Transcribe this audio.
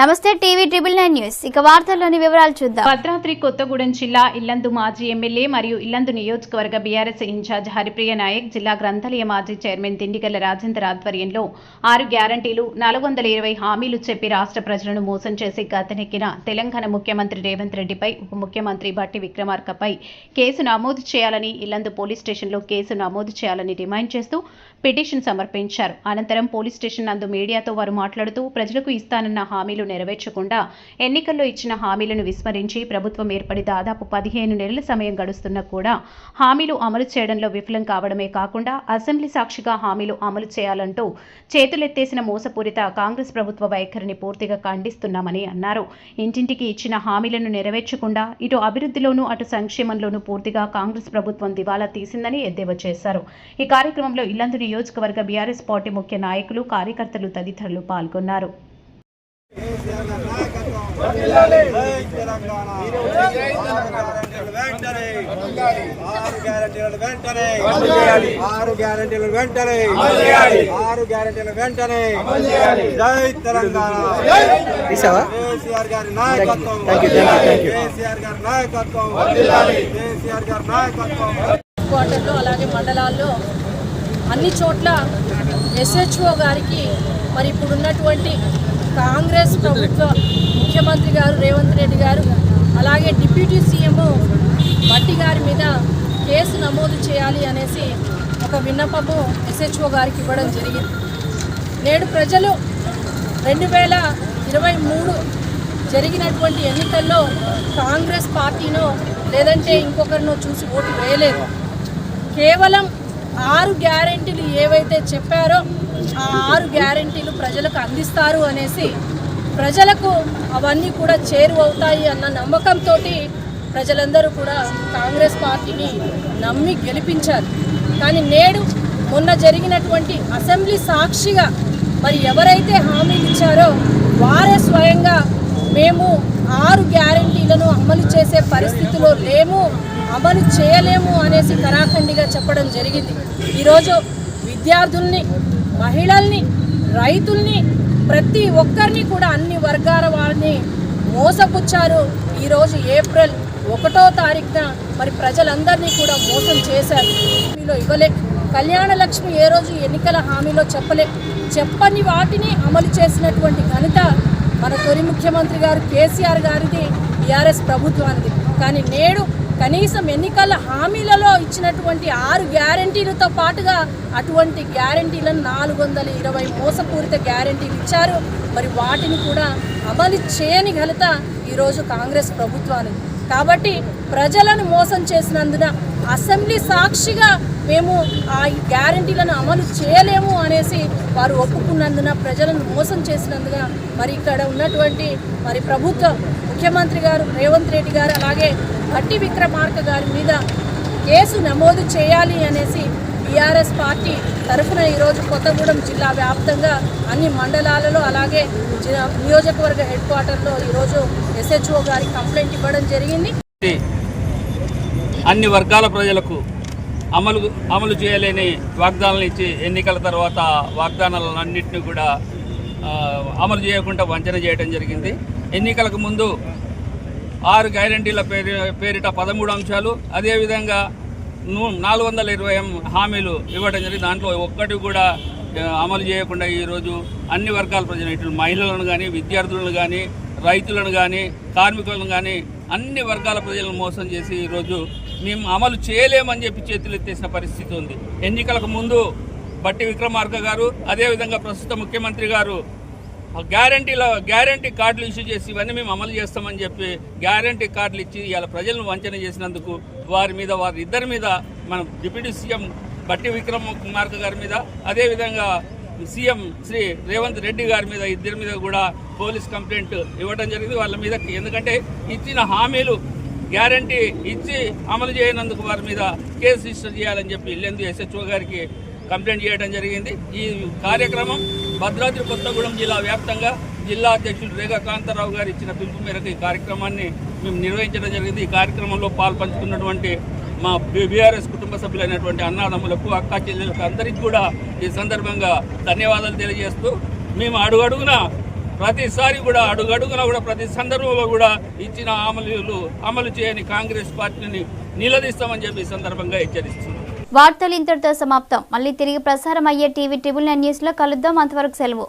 నమస్తే TV triple nine news. ఇక వార్తల్లోని వివరాలు చూద్దాం. భద్రాద్రి కొత్తగూడెం జిల్లా ఇల్లందు మాజీ ఎమ్మెల్యే మరియు ఇల్లందు నియోజకవర్గ బీఆర్ఎస్ ఇన్ఛార్జ్ హరిప్రియ నాయక్ జిల్లా గ్రంథాలయ మాజీ చైర్మన్ దిండిగల్ల రాజేందర్ ఆధ్వర్యంలో ఆరు గ్యారంటీలు నాలుగు వందల ఇరవై హామీలు చెప్పి రాష్ట్ర ప్రజలను మోసం చేసి గతనెక్కిన తెలంగాణ ముఖ్యమంత్రి రేవంత్ రెడ్డిపై ఉప ముఖ్యమంత్రి భట్టి విక్రమార్కపై కేసు నమోదు చేయాలని ఇల్లందు పోలీస్ స్టేషన్లో కేసు నమోదు చేయాలని డిమాండ్ చేస్తూ పిటిషన్ సమర్పించారు. అనంతరం పోలీస్ స్టేషన్ నందు మీడియాతో వారు మాట్లాడుతూ ప్రజలకు ఇస్తానన్న హామీలు నెరవేర్చకుండా ఎన్నికల్లో ఇచ్చిన హామీలను విస్మరించి ప్రభుత్వం ఏర్పడి దాదాపు పదిహేను నెలల సమయం గడుస్తున్నా కూడా హామీలు అమలు చేయడంలో విఫలం కావడమే కాకుండా అసెంబ్లీ సాక్షిగా హామీలు అమలు చేయాలంటూ చేతులెత్తేసిన మోసపూరిత కాంగ్రెస్ ప్రభుత్వ వైఖరిని పూర్తిగా ఖండిస్తున్నామని అన్నారు. ఇంటింటికి ఇచ్చిన హామీలను నెరవేర్చకుండా ఇటు అభివృద్ధిలోనూ అటు సంక్షేమంలోనూ పూర్తిగా కాంగ్రెస్ ప్రభుత్వం దివాలా తీసిందని ఎద్దేవా చేశారు. ఈ కార్యక్రమంలో ఇల్లందు నియోజకవర్గ బీఆర్ఎస్ పార్టీ ముఖ్య నాయకులు కార్యకర్తలు తదితరులు పాల్గొన్నారు. ఆరు గ్యారంటీలు వెంటనే ఆరు గ్యారంటీలు వెంటనే ఆరు జై తెలంగాణ కేసీఆర్ గారి నాయకత్వం కేసీఆర్ గారి నాయకత్వం కేసీఆర్ గారి నాయకత్వం క్వార్టర్లో అలాగే మండలాల్లో అన్ని చోట్ల ఎస్హెచ్ఓ గారికి మరి ఇప్పుడున్నటువంటి కాంగ్రెస్ ప్రభుత్వ ముఖ్యమంత్రి గారు రేవంత్ రెడ్డి గారు అలాగే డిప్యూటీ సీఎం బట్టి గారి మీద కేసు నమోదు చేయాలి అనేసి ఒక విన్నపము ఎస్హెచ్ఓ గారికి ఇవ్వడం జరిగింది. నేడు ప్రజలు రెండు వేల ఇరవై మూడు జరిగినటువంటి ఎన్నికల్లో కాంగ్రెస్ పార్టీనో లేదంటే ఇంకొకరినో చూసి ఓటు వేయలేదు. కేవలం ఆరు గ్యారెంటీలు ఏవైతే చెప్పారో ఆ ఆరు గ్యారెంటీలు ప్రజలకు అందిస్తారు అనేసి ప్రజలకు అవన్నీ కూడా చేరువవుతాయి అన్న నమ్మకంతో ప్రజలందరూ కూడా కాంగ్రెస్ పార్టీని నమ్మి గెలిపించారు. కానీ నేడు మొన్న జరిగినటువంటి అసెంబ్లీ సాక్షిగా మరి ఎవరైతే హామీలు ఇచ్చారో వారే స్వయంగా మేము ఆరు గ్యారంటీలను అమలు చేసే పరిస్థితిలో లేము అమలు చేయలేము అనేసి కరాఖండిగా చెప్పడం జరిగింది. ఈరోజు విద్యార్థుల్ని మహిళల్ని రైతుల్ని ప్రతి ఒక్కరిని కూడా అన్ని వర్గాల వారిని మోసపుచ్చారు ఈరోజు ఏప్రిల్ ఒకటో తారీఖున. మరి ప్రజలందరినీ కూడా మోసం చేశారు. హామీలో ఇవ్వలే. కళ్యాణ లక్ష్మి ఏ రోజు ఎన్నికల హామీలో చెప్పలే. చెప్పని వాటిని అమలు చేసినటువంటి ఘనత మన తొలి ముఖ్యమంత్రి గారు కేసీఆర్ గారిది టీఆర్ఎస్ ప్రభుత్వానికి కానీ నేడు కనీసం ఎన్నికల హామీలలో ఇచ్చినటువంటి ఆరు గ్యారంటీలతో పాటుగా అటువంటి గ్యారంటీలను నాలుగు వందల ఇరవై మోసపూరిత గ్యారంటీలు ఇచ్చారు. మరి వాటిని కూడా అమలు చేయని ఘనత ఈరోజు కాంగ్రెస్ ప్రభుత్వానికి కాబట్టి ప్రజలను మోసం చేసినందున అసెంబ్లీ సాక్షిగా మేము ఆ గ్యారంటీలను అమలు చేయలేము అనేసి వారు ఒప్పుకున్నందున ప్రజలను మోసం చేసినందున మరి ఇక్కడ ఉన్నటువంటి మరి ప్రభుత్వం ముఖ్యమంత్రి గారు రేవంత్ రెడ్డి గారు అలాగే భట్టి విక్రమార్క గారి మీద కేసు నమోదు చేయాలి అనేసి బీఆర్ఎస్ పార్టీ తరఫున ఈరోజు కొత్తగూడెం జిల్లా వ్యాప్తంగా అన్ని మండలాలలో అలాగే జి- నియోజకవర్గ హెడ్ క్వార్టర్లో ఈరోజు ఎస్హెచ్ఓ గారికి కంప్లైంట్ ఇవ్వడం జరిగింది. అన్ని వర్గాల ప్రజలకు అమలు అమలు చేయలేని వాగ్దానాలు ఇచ్చి ఎన్నికల తర్వాత వాగ్దానాలన్నింటినీ కూడా అమలు చేయకుండా వంచన చేయడం జరిగింది. ఎన్నికలకు ముందు ఆరు గ్యారంటీల పేరు పేరిట పదమూడు అంశాలు అదేవిధంగా నాలుగు వందల ఇరవై హామీలు ఇవ్వడం జరిగింది. దాంట్లో ఒక్కటి కూడా అమలు చేయకుండా ఈరోజు అన్ని వర్గాల ప్రజలు ఇటు మహిళలను కానీ విద్యార్థులను కానీ రైతులను కానీ కార్మికులను కానీ అన్ని వర్గాల ప్రజలను మోసం చేసి ఈరోజు మేము అమలు చేయలేమని చెప్పి చేతులు ఎత్తేసిన పరిస్థితి ఉంది. ఎన్నికలకు ముందు బట్టి విక్రమార్క గారు అదేవిధంగా ప్రస్తుత ముఖ్యమంత్రి గారు గ్యారంటీలో గ్యారంటీ కార్డులు ఇష్యూ చేసి ఇవన్నీ మేము అమలు చేస్తామని చెప్పి గ్యారంటీ కార్డులు ఇచ్చి ఇవాళ ప్రజలను వంచన చేసినందుకు వారి మీద వారి ఇద్దరి మీద మనం డిప్యూటీ సీఎం బట్టి విక్రమార్క గారి మీద అదేవిధంగా సీఎం శ్రీ రేవంత్ రెడ్డి గారి మీద ఇద్దరి మీద కూడా పోలీస్ కంప్లైంట్ ఇవ్వడం జరిగింది వాళ్ళ మీద. ఎందుకంటే ఇచ్చిన హామీలు గ్యారంటీ ఇచ్చి అమలు చేయనందుకు వారి మీద కేసు రిజిస్టర్ చేయాలని చెప్పి ఇల్లెందు ఎస్హెచ్ఓ గారికి కంప్లైంట్ చేయడం జరిగింది. ఈ కార్యక్రమం భద్రాద్రి కొత్తగూడెం జిల్లా వ్యాప్తంగా జిల్లా అధ్యక్షుడు రేఖా కాంతారావు గారు ఇచ్చిన పిలుపు మేరకు ఈ కార్యక్రమాన్ని మేము నిర్వహించడం జరిగింది. ఈ కార్యక్రమంలో పాల్పంచుకున్నటువంటి మా బీఆర్ఎస్ కుటుంబ సభ్యులైనటువంటి అన్నదమ్ములకు అక్క చెల్లెలకు అందరికీ కూడా ఈ సందర్భంగా ధన్యవాదాలు తెలియజేస్తూ మేము అడుగడుగున ప్రతిసారి కూడా అడుగడుగున కూడా ప్రతి సందర్భంలో కూడా ఇచ్చిన అమలు అమలు చేయని కాంగ్రెస్ పార్టీని నిలదీస్తామని చెప్పి సందర్భంగా హెచ్చరిస్తున్నాం. వార్తలు ఇంతటితో సమాప్తం. మళ్ళీ తిరిగి ప్రసారం అయ్యే టీవీ ట్రిబుల్ నైన్ న్యూస్లో కలుద్దాం. అంతవరకు సెలవు.